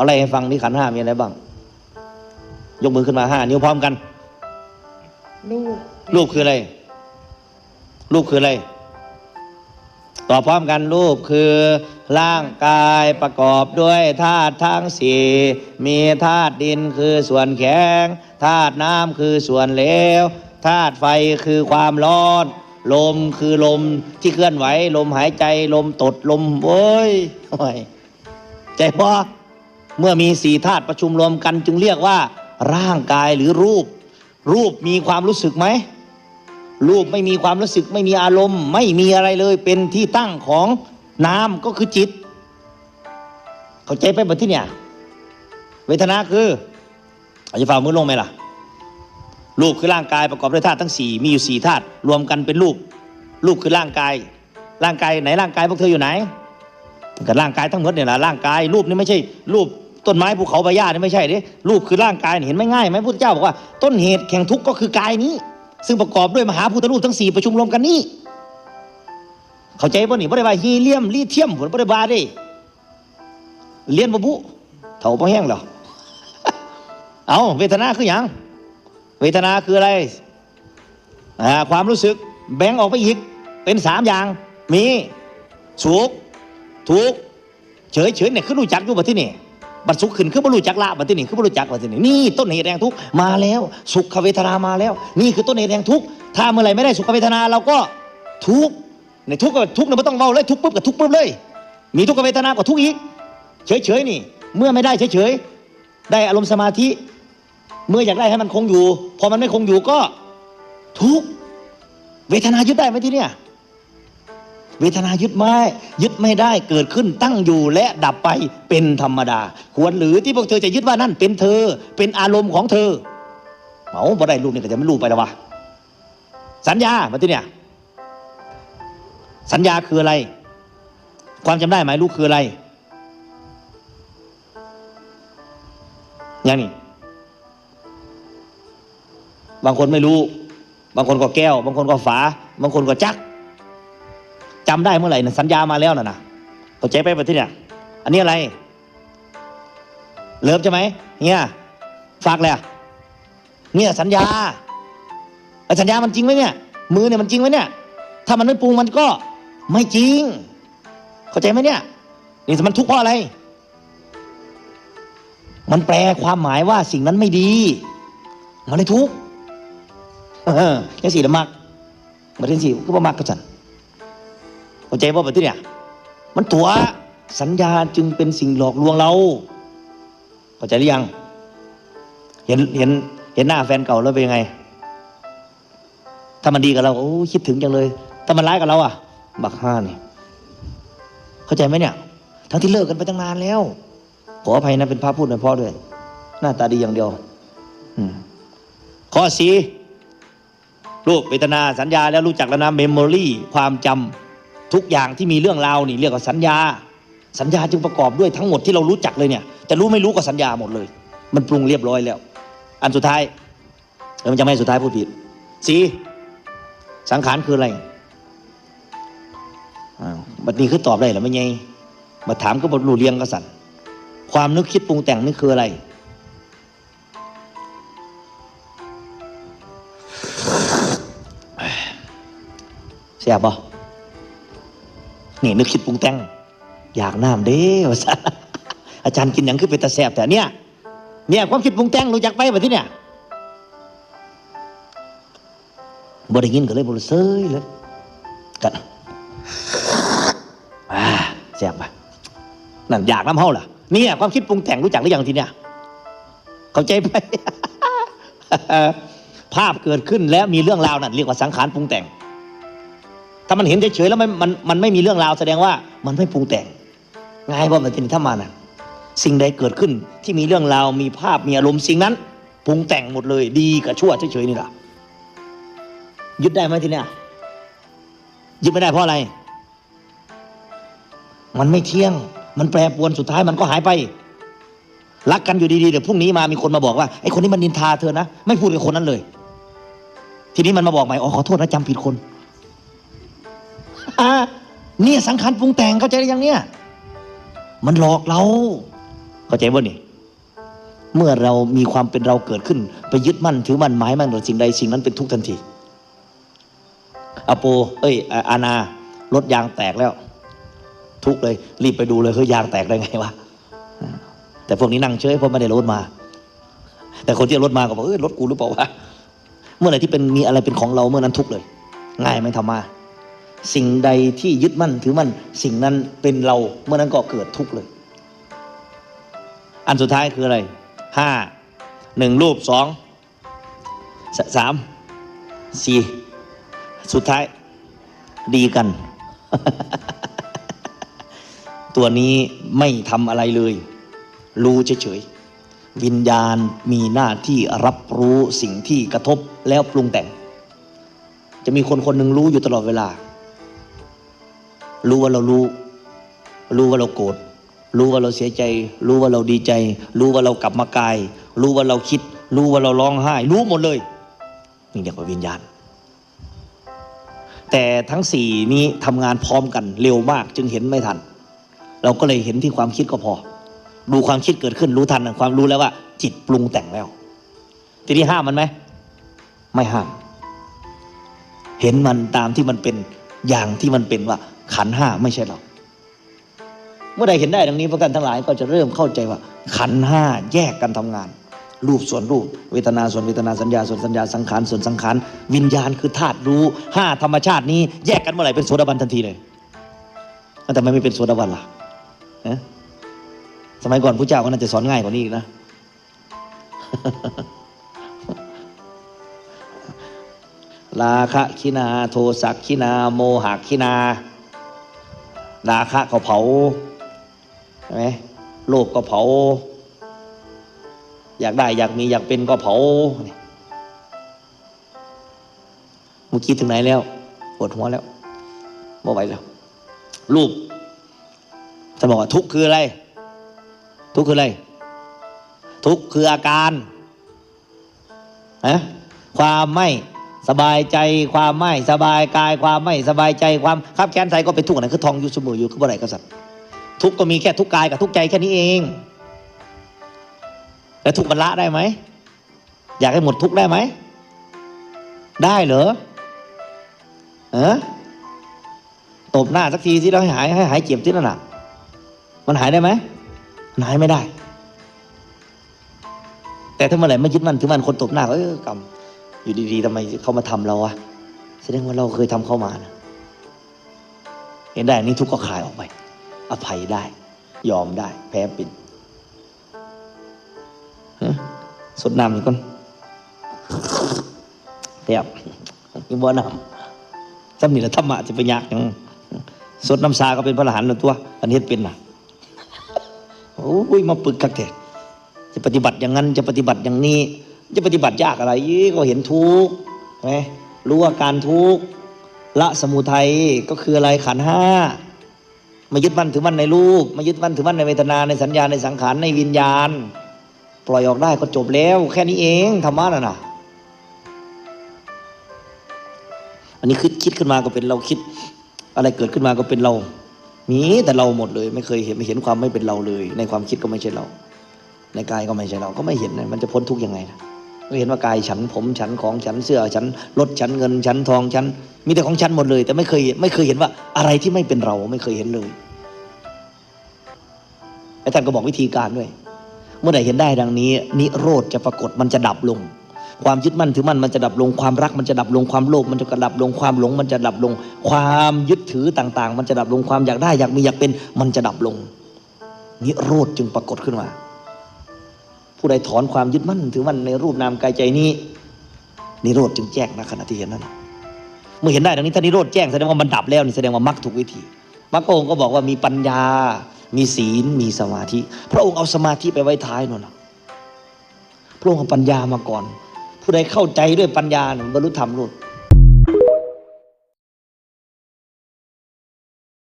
เอาอะไรให้ฟังนี่ขันธ์ห้ามีอะไรบ้าง ยกมือขึ้นมาห้านิ้วพร้อมกันรูปรูปคืออะไร รูปคืออะไรตอบพร้อมกันรูปคือร่างกายประกอบด้วยธาตุทั้งสี่มีธาตุดินคือส่วนแข็งธาตุน้ำคือส่วนเหลวธาตุไฟคือความร้อน ลมคือลมที่เคลื่อนไหว ลมหายใจลมตดลมโว้ยโอ้ยใจพอ เมื่อมีสี่ธาตุประชุมรวมกัน จึงเรียกว่า ร่างกายหรือรูป รูปมีความรู้สึกไหมรูปไม่มีความรู้สึกไม่มีอารมณ์ ไม่มีอะไรเลยเป็นที่ตั้งของนามก็คือจิต เข้าใจไปหมดที่เนี่ย เวทนาคืออาจจะฝ่ามือลงไหมล่ะ รูปคือร่างกายประกอบด้วยธาตุทั้งสี่มีอยู่สี่ธาตุรวมกันเป็นรูป รูปคือร่างกาย ร่างกายไหนร่างกายพวกเธออยู่ไหน กับร่างกายทั้งหมดเนี่ยแหละร่างกายรูปนี่ไม่ใช่ รูปต้นไม้ภูเขาใบหญ้านี่ไม่ใช่ด้รูปคือร่างกายเห็นไหมง่ายไหมพุทธเจ้าบอกว่าต้นเหตุแห่งทุกข์ก็คือกายนี้ ซึ่งประกอบด้วยมหาพุทธรูปทั้งสี่ประชุมรวมกันนี่เข้าใจป่ะนี่บ่ได้ว่าฮีเลียมลีเทียมผลบ่ได้บาด้เรียนบ่บุเถ่าบ่แห้งหรอเอาเวทนาคือหยังเวทนาคืออะไรความรู้สึกแบ่งออกไปอีกเป็นสามอย่างมีสุข ทุกเฉยเฉยๆเนี่ยคือรู้จักอยู่บัดที่นี่บัดสุขขึ้นคือบ่รู้จักละบัดที่นี่คือบ่รู้จักบัดที่นี่นี่ต้นเหตุแห่งทุกมาแล้ว สุขเวทนามาแล้ว นี่คือต้นเหตุแห่งทุกถ้าเมื่อไรไม่ได้สุขเวทนาเราก็ทุกในทุกกับทุกเนี่ยไม่ต้องเว้าเลยทุกปุ๊บกับทุกปุ๊บเลย มีทุกเวทนากับทุกอีก เฉยเฉยๆนี่ เมื่อไม่ได้เฉยเฉยๆได้อารมณ์สมาธิ เมื่ออยากได้ให้มันคงอยู่ พอมันไม่คงอยู่ก็ ทุกเวทนายึดได้ไหมที่เนี่ย เวทนายึดไม่ยึดไม่ได้เกิดขึ้นตั้งอยู่และดับไปเป็นธรรมดา ควรหรือที่พวกเธอจะยึดว่านั่นเป็นเธอ เป็นอารมณ์ของเธอเอาบ่ได้รูปนี่ก็จะไม่รู้ไปแล้ววะสัญญามาที่เนี่ยสัญญาคืออะไร ความจำได้ไหมรู้คืออะไรอย่างนี้บางคนไม่รู้ บางคนก็แก้ว บางคนก็ฝา บางคนก็จัก จำได้เมื่อไหร่นะสัญญามาแล้วนะนะเข้าใจไปปะที่เนี่ยอันนี้อะไร เลิฟใช่ไหมเนี่ยฝากเลยเนี่ยสัญญาแต่สัญญามันจริงไหมเนี่ย มือเนี่ยมันจริงไหมเนี่ย ถ้ามันไม่ปรุงมันก็ไม่จริง เข้าใจไหมเนี่ยนี่มันทุกข์เพราะอะไร มันแปลความหมายว่าสิ่งนั้นไม่ดี มันเลยทุกข์เออยังสี่ละมักมาเรียนสี่ก็บ่มักก็ฉัน เข้าใจว่าแบบที่เนี่ย มันตัวสัญญาจึงเป็นสิ่งหลอกลวงเราเข้าใจหรือยัง เห็นเห็นเห็นหน้าแฟนเก่าแล้วเป็นยังไง ถ้ามันดีกับเราโอ้คิดถึงจังเลย ถ้ามันร้ายกับเราอะ บักห้านี่เข้าใจไหมเนี่ย ทั้งที่เลิกกันไปตั้งนานแล้ว ขออภัยนะเป็นพระพูดหน่อยพ่อด้วยหน้าตาดีอย่างเดียวอข้อสี่รูปเวทนาสัญญาแล้วรู้จักแล้วนะเมมโมรีความจำ ทุกอย่างที่มีเรื่องราวนี่เรียกว่าสัญญา สัญญาจึงประกอบด้วยทั้งหมดที่เรารู้จักเลยเนี่ยแต่รู้ไม่รู้ก็สัญญาหมดเลย มันปรุงเรียบร้อยแล้ว อันสุดท้ายเออมันจะไม่สุดท้ายพูดผิดสีสังขารคืออะไรอ้าวบัดนี้คือตอบได้หรือไม่ไงมาถามก็บรรู้เรียงก็สั่นความนึกคิดปรุงแต่งนี่คืออะไรเสียบบ่ะ นี่นึกคิดปรุงแต่งอยากน้ำเด้วะสัอาจารย์กินอย่างคือเป็นตาแสบแต่เนี่ยเนี่ยความคิดปรุงแต่งรู้จักไปแบบที่เนี่ยบ่ได้ยินก็เลยบรู้เซยเลยกันอ่าแสบปะนั่นอยากน้ำเฮาล่ะเนี่ยความคิดปรุงแต่งรู้จักหรือยังทีเนี่ยเข้าใจไปภาพเกิดขึ้นแล้วมีเรื่องราวนั่นเรียกว่าสังขารปรุงแต่ง ถ้ามันเห็นเฉยๆแล้วมันมันมันไม่มีเรื่องราวแสดงว่ามันไม่ปรุงแต่งง่ายว่ามันจะนี่ถ้ามาน่ะสิ่งใดเกิดขึ้นที่มีเรื่องราวมีภาพมีอารมณ์สิ่งนั้นปรุงแต่งหมดเลย ดีกับชั่วเฉยๆนี่แหละยึดได้ไหมทีเนี้ยยึดไม่ได้เพราะอะไร มันไม่เที่ยง มันแปรปรวนสุดท้ายมันก็หายไปรักกันอยู่ดีๆเดี๋ยวพรุ่งนี้มามีคนมาบอกว่าไอ้คนนี้มันนินทาเธอนะไม่พูดกับคนนั้นเลย ทีนี้มันมาบอกใหม่อ๋อขอโทษนะจำผิดคน เนี่ยสังขารปรุงแต่งเข้าใจหรือยังเนี่ย มันหลอกเรา เข้าใจบ่นี่เมื่อเรามีความเป็นเราเกิดขึ้น ไปยึดมั่นถือมั่นหมายมั่นกับสิ่งใดสิ่งนั้นเป็นทุกทันทีอโป เอ้ยอาอาณารถยางแตกแล้ว ทุกเลย รีบไปดูเลยเฮ้ยยางแตกได้ไงวะแต่พวกนี้นั่งเฉยเพราะไม่ได้รถมา แต่คนที่รถมาก็บอกเอ้ยรถกูหรือเปล่าวะเมื่อไหร่ที่เป็นมีอะไรเป็นของเราเมื่อนั้นทุกเลย ง่ายไหมธรรมา สิ่งใดที่ยึดมั่นถือมั่นสิ่งนั้นเป็นเราเมื่อนั้นก็เกิดทุกข์เลย อันสุดท้ายคืออะไรห้าหนึ่งรูปสองสสามสี่สุดท้ายดีกัน ตัวนี้ไม่ทำอะไรเลย รู้เฉยๆวิญญาณมีหน้าที่รับรู้สิ่งที่กระทบแล้วปรุงแต่ง จะมีคนคนหนึ่งรู้อยู่ตลอดเวลา รู้ว่าเรารู้ รู้ว่าเราโกรธรู้ว่าเราเสียใจ รู้ว่าเราดีใจ รู้ว่าเรากลับมากาย รู้ว่าเราคิด รู้ว่าเราร้องไห้ รู้หมดเลยนี่เรียกว่าวิญญาณ แต่ทั้งสี่นี้ทำงานพร้อมกันเร็วมากจึงเห็นไม่ทัน เราก็เลยเห็นที่ความคิดก็พอ ดูความคิดเกิดขึ้นรู้ทันความรู้แล้วว่า จิตปรุงแต่งแล้วทีนี้ห้ามมันไหมไม่ห้าม เห็นมันตามที่มันเป็นอย่างที่มันเป็นว่า ขันห้าไม่ใช่เรา เมื่อใดเห็นได้ดังนี้พวกกันทั้งหลายก็จะเริ่มเข้าใจว่า ขันห้าแยกกันทำงาน รูปส่วนรูป เวทนาส่วนเวทนาสัญญาส่วนสัญญาสังขารส่วนสังขารวิญญาณคือธาตุรู้ห้าธรรมชาตินี้แยกกันเมื่อไหร่เป็นโสดาบันทันทีเลยแล้วทำไมไม่เป็นโสดาบันล่ะเอ๊ะสมัยก่อนพระเจ้าก็น่าจะสอนง่ายกว่านี้อีกนะราคะคินา โทสักคินา โมหะคินา ราคะก็เผาใช่ไหมโลภก็เผา อยากได้อยากมีอยากเป็นก็เผาเมื่อกี้ถึงไหนแล้วปวดหัวแล้วบ่ไหวแล้วรูปท่านบอกว่าทุกข์คืออะไร ทุกข์คืออะไร ทุกข์คืออาการนะความไม่ สบายใจความไม่สบายกายความไม่สบายใจความขับแค้นใจก็เป็นทุกข์อันนั้นคือทองอยู่เสมออยู่คือบ่ไรกษัตริย์ทุกข์ก็มีแค่ทุกข์กายกับทุกข์ใจแค่นี้เองแล้วทุกข์มันละได้ไหมอยากให้หมดทุกข์ได้ไหมได้เหรอเออตบหน้าสักทีที่เราให้หายให้หายเจ็บที่นั่นน่ะ มันหายได้ไหมมันหายไม่ได้ แต่ถ้าเมื่อไหร่ไม่ยึดมันถือมันคนตบหน้าก็เออกรรม อยู่ดีๆทำไมเขามาทำเราวะแสดงว่าเราเคยทำเขามานะเห็นได้อันนี้ทุกข์ก็คลายออกไป อภัยได้ ยอมได้ แพ้เป็นะสดน้ำอีกคนแซ่บมีบ่อน้ำจำนี่แหละธรรมะจะไปยากยังสดน้ำชาก็เป็นพระอรหันต์แล้วตัว อันนี้เป็นนะโอ้ยมาปึกคักแท้จะปฏิบัติอย่างนั้นจะปฏิบัติอย่างนี้ จะปฏิบัติยากอะไรอีกก็เห็นทุกข์ไหมรู้ว่าการทุกข์ละสมุทัยก็คืออะไรขันห้ามายึดมั่นถือมั่นในรูปมายึดมั่นถือมั่นในเวทนาในสัญญาในสังขารในวิญญาณ ปล่อยออกได้ก็จบแล้ว แค่นี้เองธรรมะน่ะนะอันนี้คิดคิดขึ้นมาก็เป็นเราคิด อะไรเกิดขึ้นมาก็เป็นเรามีแต่เราหมดเลย ไม่เคยเห็นไม่เห็นความไม่เป็นเราเลย ในความคิดก็ไม่ใช่เรา ในกายก็ไม่ใช่เราก็ไม่เห็นนะมันจะพ้นทุกข์ยังไงนะ เห็นว่ากายฉันผมฉันของฉันเสื้อฉันรถฉันเงินฉันทองฉันมีแต่ของฉันหมดเลย แต่ไม่เคยไม่เคยเห็นว่าอะไรที่ไม่เป็นเราไม่เคยเห็นเลยและท่านก็บอกวิธีการด้วย เมื่อไหร่เห็นได้ดังนี้ นิโรธจะปรากฏมันจะดับลง ความยึดมั่นถือมั่นมันจะดับลงความรัก มันจะดับลงความโลภมันจะกระดับลงความหลง มันจะดับลง ความยึดถือต่าง ๆ มันจะดับลงความอยากได้อยากมีอยากเป็น มันจะดับลง นิโรธจึงปรากฏขึ้นมา ผู้ใดถอนความยึดมั่นถือมั่นในรูปนามกายใจนี้นิโรธจึงแจ้งนะขณะที่เห็นนั่นเมื่อเห็นได้ดังนี้ถ้านิโรธแจ้งแสดงว่ามันดับแล้วนี่แสดงว่ามรรคถูกวิธีมรรคองค์ก็บอกว่ามีปัญญา มีศีล มีสมาธิ พระองค์เอาสมาธิไปไว้ท้ายนั่นนะพระองค์เอาปัญญามาก่อน ผู้ใดเข้าใจด้วยปัญญาบรรลุธรรมโลด